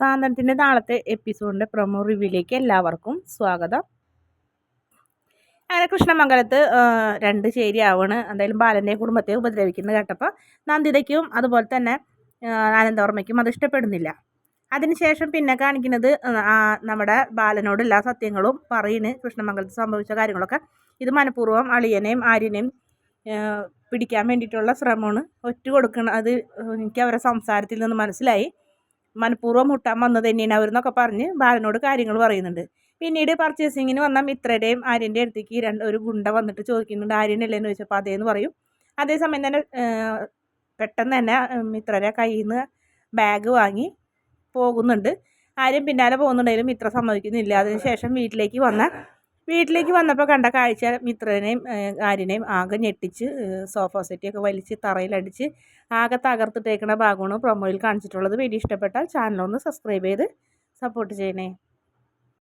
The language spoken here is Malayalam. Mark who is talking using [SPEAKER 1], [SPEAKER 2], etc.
[SPEAKER 1] സാന്ത്വനത്തിന്റെ നാളത്തെ എപ്പിസോഡിന്റെ പ്രൊമോ റിവ്യൂയിലേക്ക് എല്ലാവർക്കും സ്വാഗതം. അങ്ങനെ കൃഷ്ണമംഗലത്ത് രണ്ട് ചേരിയാവാണ്. എന്തായാലും ബാലന്റെ കുടുംബത്തെ ഉപദ്രവിക്കുന്നത് കേട്ടപ്പോൾ നന്ദിതയ്ക്കും അതുപോലെ തന്നെ ആനന്ദവർമ്മയ്ക്കും അത് ഇഷ്ടപ്പെടുന്നില്ല. അതിനുശേഷം പിന്നെ കാണിക്കുന്നത് നമ്മുടെ ബാലനോട് എല്ലാ സത്യങ്ങളും പറയുന്നു കൃഷ്ണമംഗലത്ത് സംഭവിച്ച കാര്യങ്ങളൊക്കെ ഇത് മനഃപൂർവം അളിയനെയും ആര്യനെയും പിടിക്കാൻ വേണ്ടിയിട്ടുള്ള ശ്രമമാണ്. ഒറ്റ കൊടുക്കണം അത് എനിക്ക് അവരുടെ സംസാരത്തിൽ നിന്ന് മനസ്സിലായി. മനഃപൂർവം മുട്ടാൻ വന്നത് തന്നെയാണ് അവരെന്നൊക്കെ പറഞ്ഞ് ബാലനോട് കാര്യങ്ങൾ പറയുന്നുണ്ട്. പിന്നീട് പർച്ചേസിങ്ങിന് വന്ന മിത്രയുടെയും ആര്യന്റെ അടുത്തേക്ക് രണ്ട് ഒരു ഗുണ്ട വന്നിട്ട് ചോദിക്കുന്നുണ്ട് ആര്യനല്ലേന്ന് ചോദിച്ചപ്പോൾ അതേന്ന് പറയും. അതേസമയം തന്നെ പെട്ടെന്ന് തന്നെ മിത്രരെ കയ്യിൽ നിന്ന് ബാഗ് വാങ്ങി പോകുന്നുണ്ട്. ആര്യം പിന്നാലെ പോകുന്നുണ്ടെങ്കിലും മിത്ര സമ്മതിക്കുന്നില്ല. അതിനുശേഷം വീട്ടിലേക്ക് വന്ന വീട്ടിലേക്ക് വന്നപ്പോൾ കണ്ട കാഴ്ച മിത്രനെയും ആര്യനെയും ആകെ ഞെട്ടിച്ച് സോഫ സെറ്റിയൊക്കെ വലിച്ച് തറയിലടിച്ച് ആകെ തകർത്തിട്ടേക്കുന്ന ഭാഗമാണ് പ്രൊമോയിൽ കാണിച്ചിട്ടുള്ളത്. വീഡിയോ ഇഷ്ടപ്പെട്ടാൽ ചാനലൊന്ന് സബ്സ്ക്രൈബ് ചെയ്ത് സപ്പോർട്ട് ചെയ്യണേ.